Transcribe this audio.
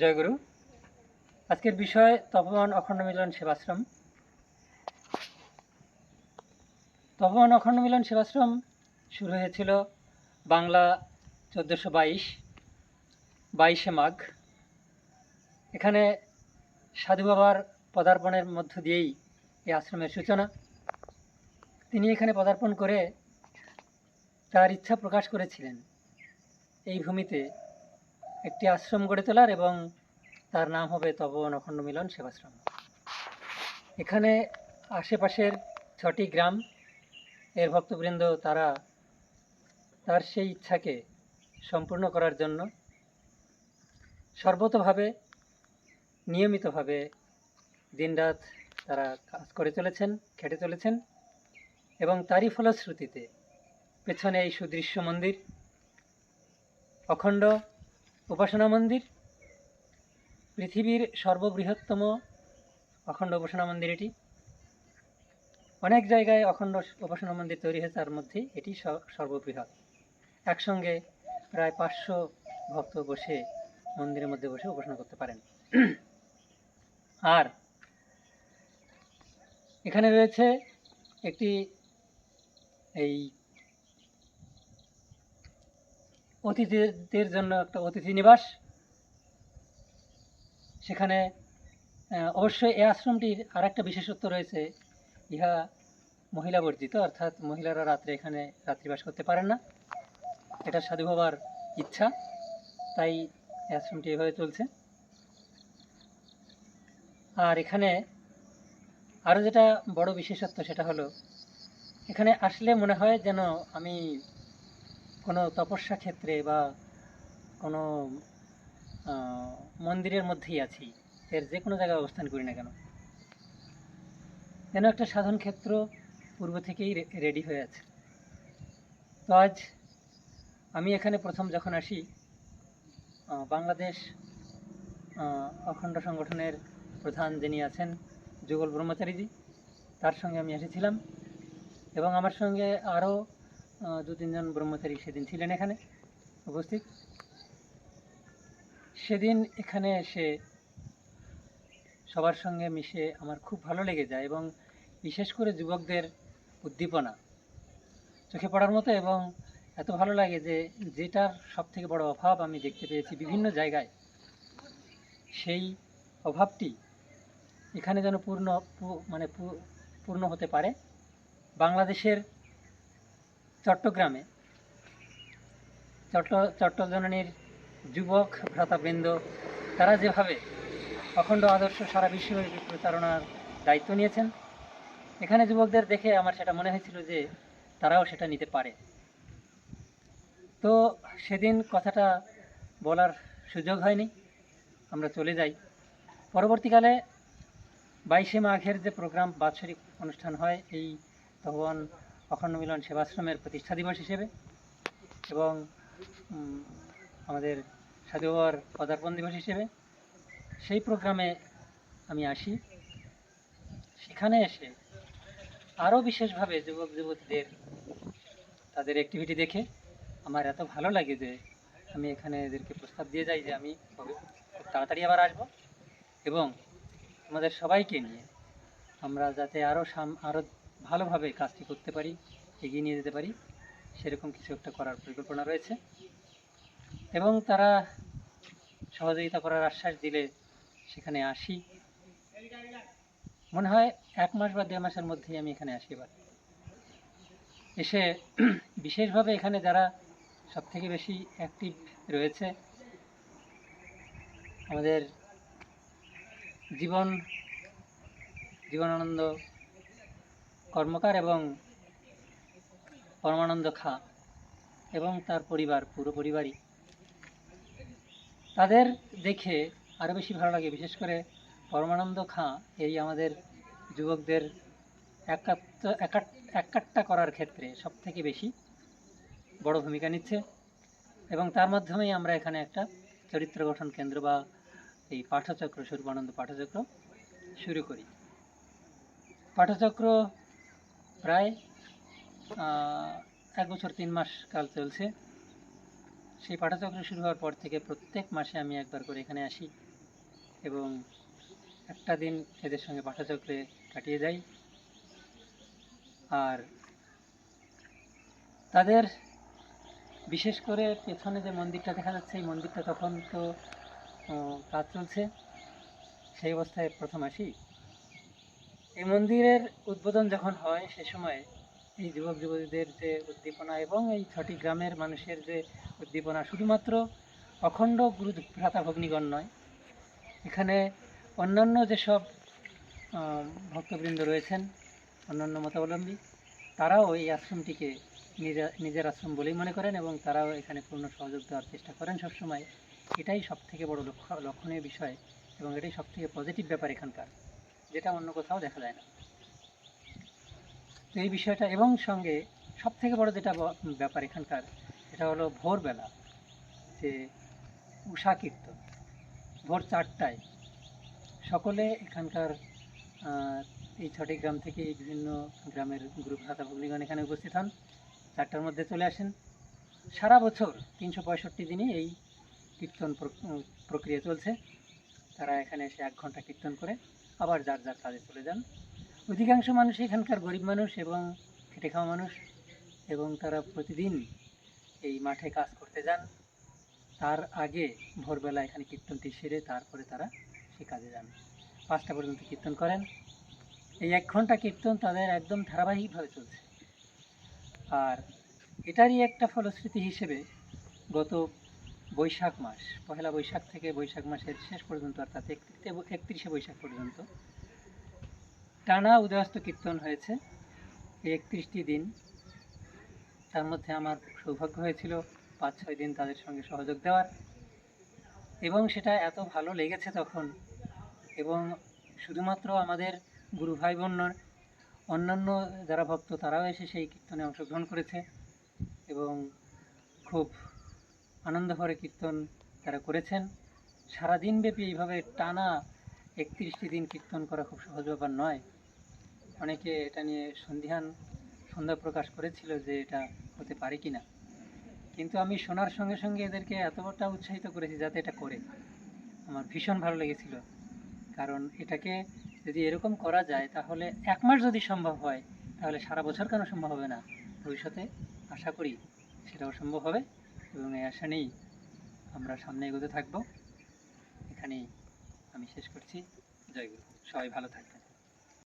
জয়গুরু। আজকের বিষয় তপমান অখণ্ড মিলন সেবাশ্রম। তপমান অখণ্ড মিলন সেবাশ্রম শুরু হয়েছিল বাংলা চোদ্দোশো বাইশ, বাইশে মাঘ। এখানে সাধু বাবার পদার্পণের মধ্য দিয়েই এই আশ্রমের সূচনা। তিনি এখানে পদার্পণ করে তার ইচ্ছা প্রকাশ করেছিলেন। এই ভূমিতে একটি আশ্রম গড়ে তোলার এবং তার নাম হবে তপবন অখণ্ড মিলন সেবাশ্রম। এখানে আশেপাশের ছটি গ্রাম, এর ভক্তবৃন্দ তারা তার সেই ইচ্ছাকে সম্পূর্ণ করার জন্য সর্বতভাবে নিয়মিতভাবে দিনরাত তারা কাজ করে চলেছেন, খেটে চলেছেন এবং তারই ফলশ্রুতিতে পেছনে এই সুদৃশ্য মন্দির, অখণ্ড উপাসনা মন্দির, পৃথিবীর সর্ববৃহত্তম অখণ্ড উপাসনা মন্দির এটি। অনেক জায়গায় অখণ্ড উপাসনা মন্দির তৈরি হয়েছে, তার মধ্যে এটি সর্ববৃহৎ। একসঙ্গে প্রায় পাঁচশো ভক্ত বসে মন্দিরের মধ্যে বসে উপাসনা করতে পারেন। আর এখানে রয়েছে একটি এই অতিথিদের জন্য একটা অতিথি নিবাস। সেখানে অবশ্যই এই আশ্রমটির আর একটা বিশেষত্ব রয়েছে, ইহা মহিলা বর্জিত, অর্থাৎ মহিলারা রাত্রে এখানে রাত্রিবাস করতে পারেন না। এটা সাধু বাবার ইচ্ছা, তাই এই আশ্রমটি এভাবে চলছে। আর এখানে আরও যেটা বড় বিশেষত্ব সেটা হলো, এখানে আসলে মনে হয় যেন আমি কোনো তপস্যা ক্ষেত্রে বা কোনো মন্দিরের মধ্যেই আছি, এর যে কোনো জায়গায় অবস্থান করি না কেন? যেন একটা সাধন ক্ষেত্র পূর্ব থেকেই রেডি হয়ে আছে। তো আজ আমি এখানে প্রথম যখন আসি বাংলাদেশ অখণ্ড সংগঠনের প্রধান যিনি আছেন যুগল ব্রহ্মচারীজি, তার সঙ্গে আমি এসেছিলাম এবং আমার সঙ্গে আরও দু তিনজন ব্রহ্মচারী সেদিন ছিলেন এখানে উপস্থিত। সেদিন এখানে এসে সবার সঙ্গে মিশে আমার খুব ভালো লেগে যায় এবং বিশেষ করে যুবকদের উদ্দীপনা চোখে পড়ার মতো এবং এত ভালো লাগে যে যেটার সব থেকে বড় অভাব আমি দেখতে পেয়েছি বিভিন্ন জায়গায়, সেই অভাবটি এখানে যেন পূর্ণ মানে পূর্ণ হতে পারে। বাংলাদেশের চট্টগ্রামে। চট্ট, চট্টজননীর যুবক ভ্রাতাবৃন্দ, তারা যেভাবে অখণ্ড আদর্শ সারা বিশ্বব্যাপী প্রচারণার দায়িত্ব নিয়েছেন, এখানে যুবকদের দেখে আমার সেটা মনে হয়েছিল যে তারাও সেটা নিতে পারে। তো সেদিন কথাটা বলার সুযোগ হয়নি, আমরা চলে যাই। পরবর্তীকালে বাইশে মাঘের যে প্রোগ্রাম, বাৎসরিক অনুষ্ঠান হয়, এই তখন অখণ্ড মিলন সেবাশ্রমের প্রতিষ্ঠা দিবস হিসেবে এবং আমাদের সাধু বাবার পদার্পণ দিবস হিসেবে সেই প্রোগ্রামে আমি আসি। সেখানে এসে আরও বিশেষভাবে যুবক যুবতীদের তাদের অ্যাক্টিভিটি দেখে আমার এত ভালো লাগে যে আমি এখানে এদেরকে প্রস্তাব দিয়ে যাই যে আমি খুব তাড়াতাড়ি আবার আসব এবং আমাদের সবাইকে নিয়ে আমরা যাতে আরও সাম, আরও ভালোভাবে কাজটি করতে পারি, এগিয়ে নিয়ে যেতে পারি, সেরকম কিছু একটা করার পরিকল্পনা রয়েছে। এবং তারা সহযোগিতা করার আশ্বাস দিলে সেখানে আসি। মনে হয় এক মাস বা দেড় মাসের মধ্যেই আমি এখানে আসি এবার। এসে বিশেষভাবে এখানে যারা সব থেকে বেশি অ্যাক্টিভ রয়েছে, আমাদের জীবন, জীবনানন্দ কর্মকার এবং পরমানন্দ খা এবং তার পরিবার, পুরো পরিবারই। তাদের দেখে আরও বেশি ভালো লাগে, বিশেষ করে পরমানন্দ খাঁ এই আমাদের যুবকদের একাট্টা করার ক্ষেত্রে সব থেকে বেশি বড় ভূমিকা নিচ্ছে এবং তার মাধ্যমেই আমরা এখানে একটা চরিত্র গঠন কেন্দ্র বা এই পাঠচক্র স্বরূপানন্দ পাঠচক্র শুরু করি। পাঠচক্র প্রায় এক বছর তিন মাস কাল চলছে। সেই পাঠচক্র শুরু হওয়ার পর থেকে প্রত্যেক মাসে আমি একবার করে এখানে আসি এবং একটা দিন এদের সঙ্গে পাঠাচক্রে কাটিয়ে যাই। আর তাদের বিশেষ করে পেছনে যে মন্দিরটা দেখা যাচ্ছে, এই মন্দিরটা তখন তো কাজ চলছে। সেই অবস্থায় প্রথম আসি। এই মন্দিরের উদ্বোধন যখন হয় সে সময় এই যুবক যুবতীদের যে উদ্দীপনা এবং এই ছটি গ্রামের মানুষের যে উদ্দীপনা শুধুমাত্র অখণ্ড গুরু ভ্রাতা ভগ্নিগণ নয়, এখানে অন্যান্য যেসব ভক্তবৃন্দ রয়েছেন, অন্যান্য মতাবলম্বী, তারাও এই আশ্রমটিকে নিজের নিজের আশ্রম বলেই মনে করেন এবং তারাও এখানে পূর্ণ সহযোগ দেওয়ার চেষ্টা করেন সবসময়। এটাই সব থেকে বড় লক্ষ্য লক্ষণীয় বিষয় এবং এটাই সব থেকে পজিটিভ ব্যাপার এখানকার। যেটা অন্য কোথাও দেখা যায় না। তো এই বিষয়টা এবং সঙ্গে সব থেকে বড় যেটা ব্যাপার এখানকার, সেটা হলো ভোরবেলা, যে উষা কীর্তন, ভোর চারটায়। সকলে এখানকার এই ছটি গ্রাম থেকে বিভিন্ন গ্রামের গ্রুপ ভাতা ভগ্নিগণ এখানে উপস্থিত হন। চারটার মধ্যে চলে আসেন। সারা বছর তিনশো পঁয়ষট্টি দিনই এই কীর্তন প্রক- প্রক্রিয়া চলছে। তারা এখানে এসে এক ঘণ্টা কীর্তন করে। আবার যার যার কাজে চলে যান। অধিকাংশ মানুষ এখানকার গরিব মানুষ এবং খেটে খাওয়া মানুষ এবং তারা প্রতিদিন এই মাঠে কাজ করতে যান। তার আগে ভোরবেলা এখানে কীর্তনটি সেরে তারপরে তারা সে কাজে যান। পাঁচটা পর্যন্ত কীর্তন করেন। এই এক ঘণ্টা কীর্তন তাদের একদম ধারাবাহিকভাবে চলছে। আর এটারই একটা ফলশ্রুতি হিসেবে গত বৈশাখ মাস, পহেলা বৈশাখ থেকে বৈশাখ মাসের শেষ পর্যন্ত, অর্থাৎ একত্রিশে বৈশাখ পর্যন্ত টানা উদয়াস্ত কীর্তন হয়েছে। এই একত্রিশটি দিন তার মধ্যে আমার সৌভাগ্য হয়েছিল পাঁচ, ছয় দিন তাদের সঙ্গে সহযোগ দেওয়ার। এবং সেটা এত ভালো লেগেছে তখন এবং শুধুমাত্র আমাদের গুরু ভাই বোন অন্যান্য যারা ভক্ত তারাও এসে সেই কীর্তনে অংশগ্রহণ করেছে এবং খুব আনন্দ ভরে কীর্তন তারা করেছেন। সারাদিন ব্যাপী এইভাবে টানা একত্রিশটি দিন কীর্তন করা খুব সহজ ব্যাপার নয়। অনেকে এটা নিয়ে সন্ধিহান, সন্ধ্যা প্রকাশ করেছিল যে এটা হতে পারে কি না কিন্তু আমি শোনার সঙ্গে সঙ্গে এদেরকে এতটা উৎসাহিত করেছি যাতে এটা করে। আমার ভীষণ ভালো লেগেছিল। কারণ এটাকে যদি এরকম করা যায়, তাহলে এক মাস যদি সম্ভব হয়, তাহলে সারা বছর কেন সম্ভব হবে না? ভবিষ্যতে আশা করি সেটাও সম্ভব হবে। এবং এই আশা নেই, আমরা সামনে এগোতে থাকব। এখানেই আমি শেষ করছি। জয় সবাই ভালো থাকবেন।